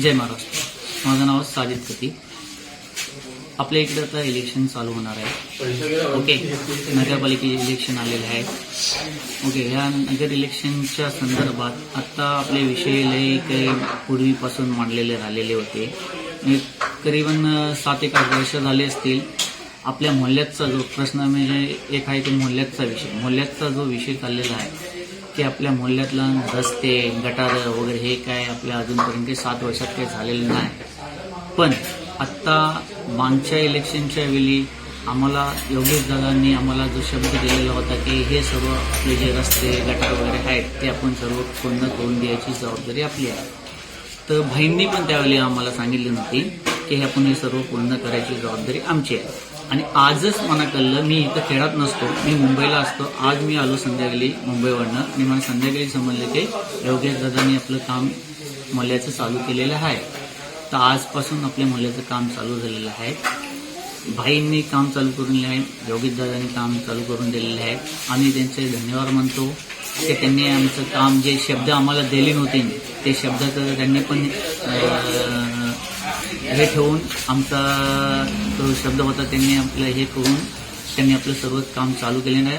जय महाराष्ट्र. माझं नाव साजिद कती. आपल्या इकडे आता इलेक्शन चालू होणार आहे. ओके नगरपालिकेचे इलेक्शन आलेले आहे ओके ह्या नगर इलेक्शनच्या संदर्भात आत्ता आपले विषय लय काही पूर्वीपासून मांडलेले राहिलेले होते. म्हणजे करीबन सात एक आठ वर्ष झाले असतील. आपल्या मोहल्ल्याचा जो प्रश्न म्हणजे एक आहे ते मोहल्ल्याचा विषय. मोहल्ल्याचा जो विषय चाललेला आहे की आपल्या मोहल्ल्यातला रस्ते गटार वगैरे हे काय आपल्या अजूनपर्यंत काही सात वर्षात काही झालेलं नाही. पण आत्ता मागच्या इलेक्शनच्या वेळी आम्हाला योगेश दादांनी आम्हाला जो शब्द दिलेला होता की हे सर्व आपले जे रस्ते गटार वगैरे आहेत ते आपण सर्व पूर्ण करून द्यायची जबाबदारी आपली आहे. तर बहिणींनी पण त्यावेळी आम्हाला सांगितली नव्हती की हे आपण हे सर्व पूर्ण करायची जबाबदारी आमची आहे. आणि आजच मला कळलं मी इथं खेळात नसतो मी मुंबईला असतो. आज मी आलो संध्याकाळी मुंबईवरनं. आणि मला संध्याकाळी समजलं की योगेश दादांनी आपलं काम मल्याचं चालू केलेलं आहे. तर आजपासून आपल्या मल्याचं काम चालू झालेलं आहे. भाईंनी काम चालू करून दिले आहे योगेश दादांनी काम चालू करून दिलेलं आहे. आम्ही त्यांचे धन्यवाद मानतो की त्यांनी आमचं काम जे शब्द आम्हाला दिले नव्हते ते शब्दाचं त्यांनी पण हे ठेवून आमचा तो शब्द होता त्यांनी आपलं हे करून त्यांनी आपलं सर्व काम चालू केलेलं आहे.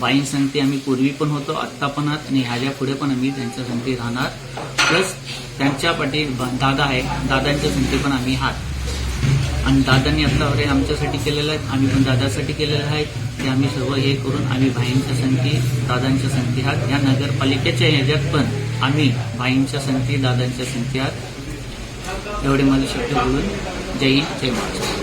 बाईं संगती आम्ही पूर्वी पण होतो आत्ता पण आहात आणि ह्याच्या पुढे पण आम्ही त्यांच्या संगती राहणार. प्लस त्यांच्या पाठी दादा आहे दादांच्या संगती पण आम्ही आहात आणि दादांनी आत्तावरे आमच्यासाठी केलेलं आहे आम्ही पण दादासाठी केलेलं आहे. ते आम्ही सर्व हे करून आम्ही भाईंच्या संगती दादांच्या संगती आहात या नगरपालिकेच्या ह्याच्यात पण आम्ही भाईंच्या संगती दादांच्या संगती आहात एवढे मला शब्द बोलून जय हिंद जय महाराष्ट्र